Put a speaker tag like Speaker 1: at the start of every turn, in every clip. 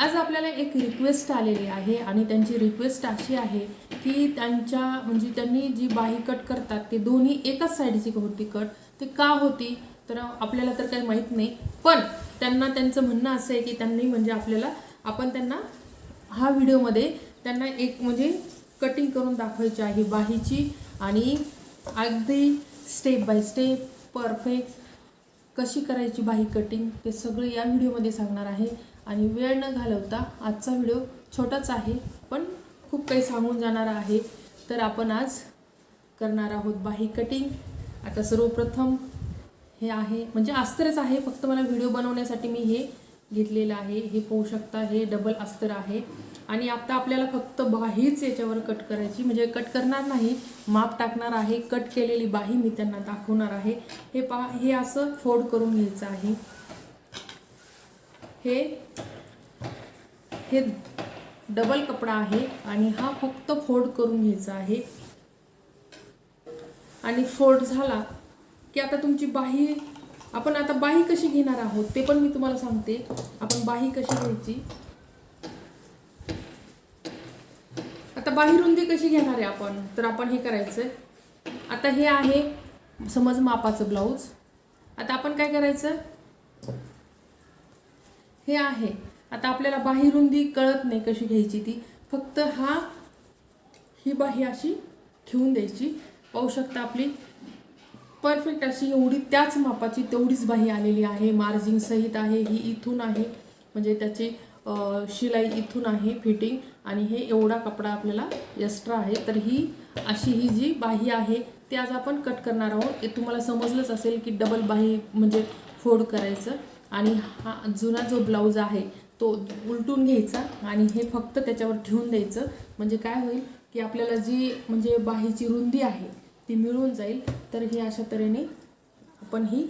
Speaker 1: आज आपल्याला एक रिक्वेस्ट आलेली आहे आणि त्यांची रिक्वेस्ट अशी आहे की त्यांच्या म्हणजे त्यांनी जी बाही कट करतात ते दोन्ही एकाच साईडची होती कट ते का होती? तर आपल्याला तर काही माहीत नाही. पण त्यांना त्यांचं म्हणणं असं आहे की त्यांनी म्हणजे आपल्याला आपण त्यांना हा व्हिडिओमध्ये त्यांना एक म्हणजे कटिंग करून दाखवायची आहे बाहीची आणि अगदी स्टेप बाय स्टेप परफेक्ट कशी करायची बाही कटिंग ते सगळं या व्हिडिओमध्ये सांगणार आहे. आणि वेळ न घालवता आजचा व्हिडिओ छोटाच आहे पण खूप काही सांगून जाणार आहे. तर आपण आज करणार आहोत बाही कटिंग आता सर्वप्रथम हे आहे म्हणजे अस्तरच आहे फक्त मला व्हिडिओ बनवण्यासाठी मी हे घेतलेलं आहे. हे पाहू शकता हे डबल अस्तर आहे. आणि आता आपल्याला फक्त बाहीच याच्यावर कट करायची म्हणजे कट करणार नाही माप टाकणार आहे. कट केलेली बाही मी त्यांना दाखवणार आहे. हे पहा हे असं फोल्ड करून घ्यायचं आहे. हे हे डबल कपडा आहे आणि हा फक्त फोल्ड करून घ्यायचा आहे. आणि फोल्ड झाला की आता तुमची बाही आपण आता बाही कशी घेणार आहोत ते पण मी तुम्हाला सांगते. आपण बाही कशी घ्यायची? आता बाही रुंदी कशी घेणार आहे आपण? तर आपण हे करायचं आता हे आहे समज मापाचं ब्लाऊज आता आपण काय करायचं? हे आहे. आता आपल्याला बाहीरुंदी कळत नाही कशी घ्यायची ती. फक्त हा ही बाही अशी ठेवून द्यायची. पाहू शकता आपली. परफेक्ट अशी एवढी त्याच मापाची तेवढीच बाही आलेली आहे. मार्जिंग सहित आहे. ही इथून आहे. म्हणजे त्याची शिलाई इथून आहे फिटिंग आणि हे एवढा कपडा आपल्याला एक्स्ट्रा आहे. तर ही अशी ही जी बाही आहे ती आज आपण कट करणार आहोत. हे तुम्हाला समजलंच असेल की डबल बाही म्हणजे फोड करायचं. आणि हा जुना जो ब्लाऊज आहे तो उलटून घ्यायचा आणि हे फक्त त्याच्यावर ठेवून द्यायचं. म्हणजे काय होईल की आपल्याला जी म्हणजे बाहीची रुंदी आहे ती मिळून जाईल. तर ही अशा तऱ्हेने आपण ही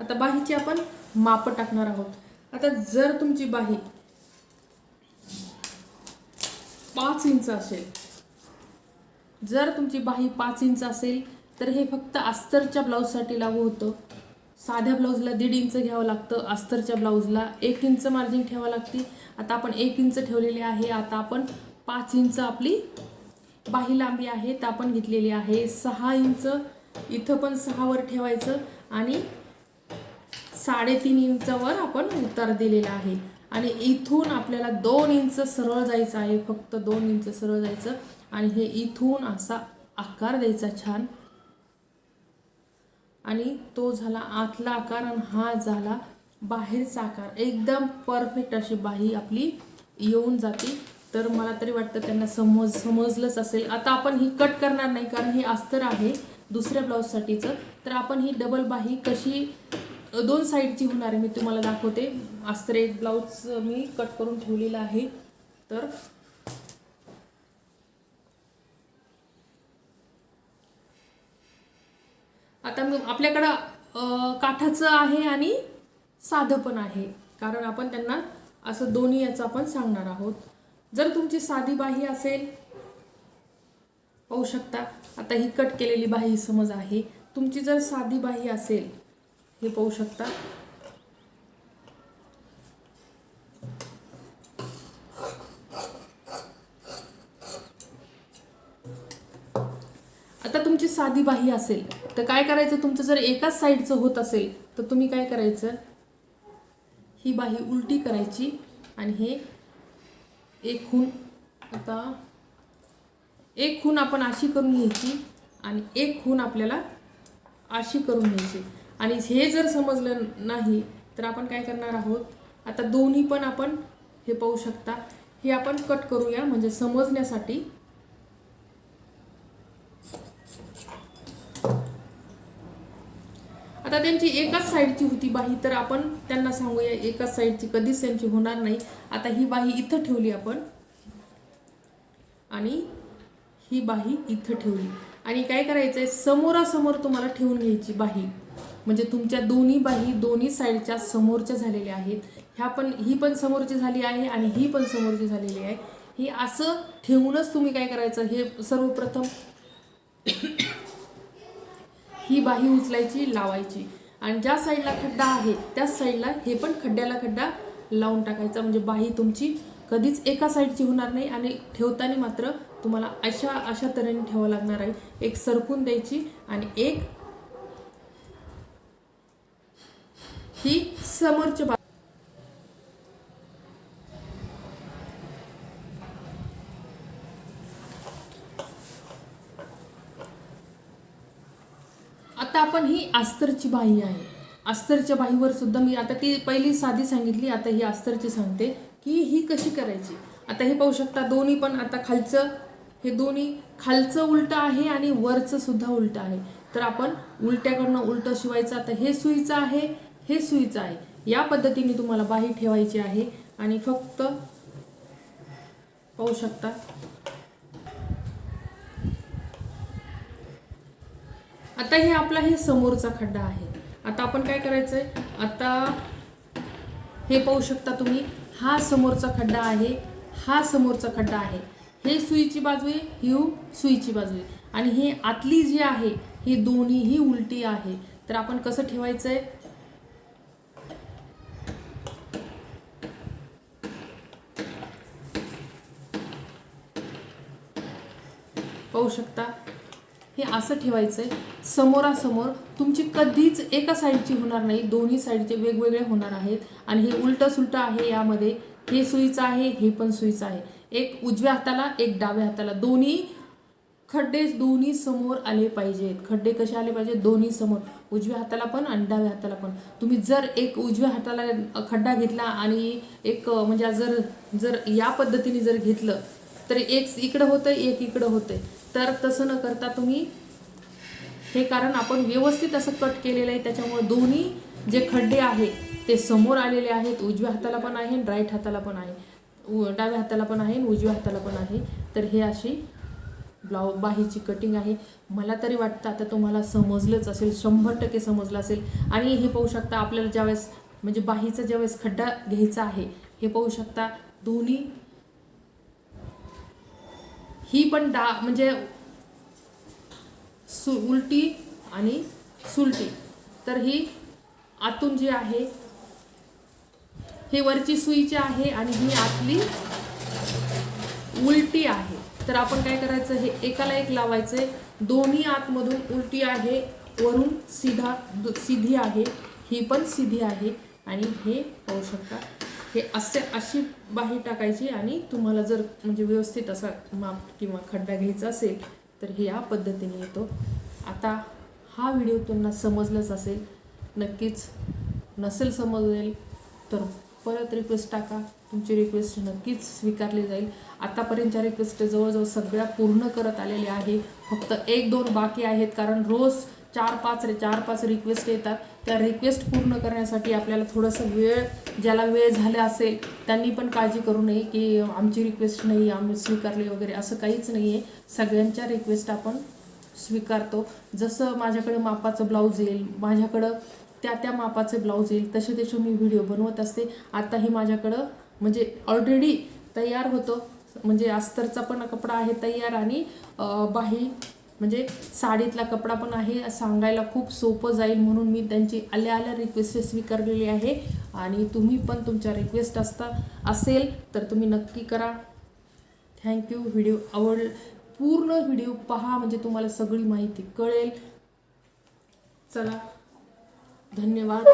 Speaker 1: आता बाहीची आपण माप टाकणार आहोत. आता जर तुमची बाही पाच इंच असेल जर तुमची बाही पाच इंच असेल तर हे फक्त अस्तरच्या ब्लाऊजसाठी लागू होतं. साध्या ब्लाऊजला दीड इंच घ्यावं लागतं अस्तरच्या ब्लाऊजला एक इंच मार्जिन ठेवावं लागते. आता आपण एक इंच ठेवलेली आहे आता आपण पाच इंच आपली बाही लांबी आहे तर आपण घेतलेली आहे. सहा इंच इथं पण सहावर ठेवायचं आणि साडेतीन इंचावर आपण उतार दिलेला आहे. आणि इथून आपल्याला दोन इंच सरळ जायचं आहे फक्त दोन इंच सरळ जायचं. आणि हे इथून असा आकार द्यायचा छान. आणि तो झाला आतला आकार आणि हा झाला बाहेरचा आकार. एकदम परफेक्ट अशी बाही आपली येऊन जाते. तर मला तरी वाटतं त्यांना समज समजलंच असेल. आता आपण ही कट करणार नाही कारण हे अस्तर आहे दुसऱ्या ब्लाऊजसाठीचं तर आपण ही डबल बाही कशी दोन साईडची होणार आहे मी तुम्हाला दाखवते. अस्तर एक ब्लाऊज मी कट करून ठेवलेला आहे. तर आता मग आपल्याकडं काठाचं आहे आणि साधं पण आहे. कारण आपण त्यांना असं दोन्ही याचं आपण सांगणार आहोत. जर तुमची साधी बाही असेल पाहू शकता. आता ही कट केलेली बाही समज आहे. तुमची जर साधी बाही असेल हे पाहू शकता. साधी बाही असेल तर काय करायचं? तुमचं जर एकाच साईडचं होत असेल तर तुम्ही काय करायचं? ही बाही उलटी करायची आणि हे एक खून आता एक खून आपण अशी करून घ्यायची आणि एक खून आपल्याला अशी करून घ्यायची. आणि हे जर समजलं नाही तर आपण काय करणार आहोत? आता दोन्ही पण आपण हे पाहू शकता. हे आपण कट करूया म्हणजे समजण्यासाठी आता त्यांची एकाच साईडची होती बाही तर आपण त्यांना सांगूया एकाच साईडची कधीच त्यांची होणार नाही. आता ही बाही इथं ठेवली आपण. आणि ही बाही इथं ठेवली. आणि काय करायचं आहे समोरासमोर तुम्हाला ठेवून घ्यायची बाही म्हणजे तुमच्या दोन्ही बाही दोन्ही साईडच्या समोरच्या झालेल्या आहेत. ह्या पण ही पण समोरची झाली आहे आणि ही पण समोरची झालेली आहे. ही असं ठेवूनच तुम्ही काय करायचं? हे सर्वप्रथम ही बाही उचलायची लावायची. आणि ज्या साईडला खड्डा आहे त्याच साईडला हे पण खड्ड्याला खड्डा लावून टाकायचा. म्हणजे बाही तुमची कधीच एका साईडची होणार नाही आणि ठेवताना मात्र तुम्हाला अशा अशा तऱ्हेने ठेवावं लागणार आहे. एक सरकून द्यायची आणि एक ही समोरच्या बा आता आपण ही अस्तरची बाही आहे. अस्तरच्या बाहीवर सुद्धा मी आता ती पहिली साधी सांगितली आता ही अस्तरची सांगते की ही कशी करायची. आता हे पाहू शकता दोन्ही पण आता खालचं हे दोन्ही खालचं उलटं आहे आणि वरचं सुद्धा उलटं आहे. तर आपण उलट्याकडनं उलटं शिवायचं आता हे सुईचं आहे हे सुईचं आहे. या पद्धतीने तुम्हाला बाही ठेवायची आहे आणि फक्त पाहू शकता आता हे आपला हे समोरचा खड्डा आहे. आता आपण काय करायचंय? आता हे पाहू शकता तुम्ही हा समोरचा खड्डा आहे हा समोरचा खड्डा आहे. हे सुईची बाजू आहे ही सुईची बाजू आहे. आणि हे आतली जी आहे ही दोन्हीही उलटी आहे. तर आपण कसं ठेवायचं आहे पाहू शकता? हे असं ठेवायचं आहे समोरासमोर तुमची कधीच एका साईडची होणार नाही दोन्ही साईडचे वेगवेगळे होणार आहेत. आणि हे उलटं सुलटं आहे यामध्ये हे सुईचं आहे हे पण सुईचं आहे. एक उजव्या हाताला एक डाव्या हाताला. दोन्ही खड्डे दोन्ही समोर आले पाहिजेत. खड्डे कसे आले पाहिजेत? दोन्ही समोर. उजव्या हाताला पण आणि डाव्या हाताला पण. तुम्ही जर एक उजव्या हाताला खड्डा घेतला आणि एक म्हणजे जर जर या पद्धतीने जर घेतलं तर एक इकडं होतं एक इकडं होतं तर तसं न करता तुम्ही हे कारण आपण व्यवस्थित असं कट केलेलं आहे. त्याच्यामुळे दोन्ही जे खड्डे आहे ते समोर आलेले आहेत. उजव्या हाताला पण आहे राईट हाताला पण आहे. उ- डाव्या हाताला पण आहे आणि उजव्या हाताला पण आहे. तर हे अशी ब्लाउ बाहीची कटिंग आहे. मला तरी वाटतं आता तुम्हाला समजलंच असेल शंभर टक्के समजलं असेल. आणि हे पाहू शकता आपल्याला ज्यावेळेस म्हणजे बाहीचा ज्यावेळेस खड्डा घ्यायचा आहे हे पाहू शकता दोन्ही ही पण डा म्हणजे सु उलटी आणि सुलटी. तर ही आतून जी आहे हे वरची सुईची आहे आणि ही आतली उलटी आहे. तर आपण काय करायचं हे एकाला एक लावायचंय. दोन्ही आतमधून उलटी आहे वरून सीधा सिधी आहे. ही पण सिधी आहे आणि हे पाहू शकता. हे असे अशी बाही टाकायची आणि तुम्हाला जर म्हणजे व्यवस्थित असा माप किंवा खड्डा घ्यायचा असेल तर हे या पद्धतीने येतो. आता हा व्हिडिओ त्यांना समजलाच असेल नक्कीच नसेल समजेल तर परत रिक्वेस्ट टाका. तुमची रिक्वेस्ट नक्कीच स्वीकारली जाईल. आतापर्यंतच्या रिक्वेस्ट जवळजवळ सगळ्या पूर्ण करत आलेल्या आहे. फक्त एक दोन बाकी आहेत कारण रोज चार पाच रे चार पाच रिक्वेस्ट येतात. त्या रिक्वेस्ट पूर्ण करण्यासाठी आपल्याला थोडंसं वेळ ज्याला वेळ झाला असेल त्यांनी पण काळजी करू नये की आमची रिक्वेस्ट नाही आम्ही स्वीकारली वगैरे असं काहीच नाही आहे सगळ्यांच्या रिक्वेस्ट आपण स्वीकारतो. जसं माझ्याकडे मापाचं ब्लाऊज येईल माझ्याकडं त्या त्या मापाचे ब्लाऊज येईल तसे तसे मी व्हिडिओ बनवत असते. आताही माझ्याकडं म्हणजे ऑलरेडी तयार होतो. म्हणजे अस्तरचा पण कपडा आहे तयार आणि बाही म्हणजे साडीतला कपडा पण आहे सांगायला खूप सोपं जाईल म्हणून मी त्यांची आल्या आल्या रिक्वेस्ट स्वीकारलेली आहे. आणि तुम्ही पण तुमच्या रिक्वेस्ट असता असेल तर तुम्ही नक्की करा. थँक्यू व्हिडिओ आवड पूर्ण व्हिडिओ पहा म्हणजे तुम्हाला सगळी माहिती कळेल. चला. धन्यवाद.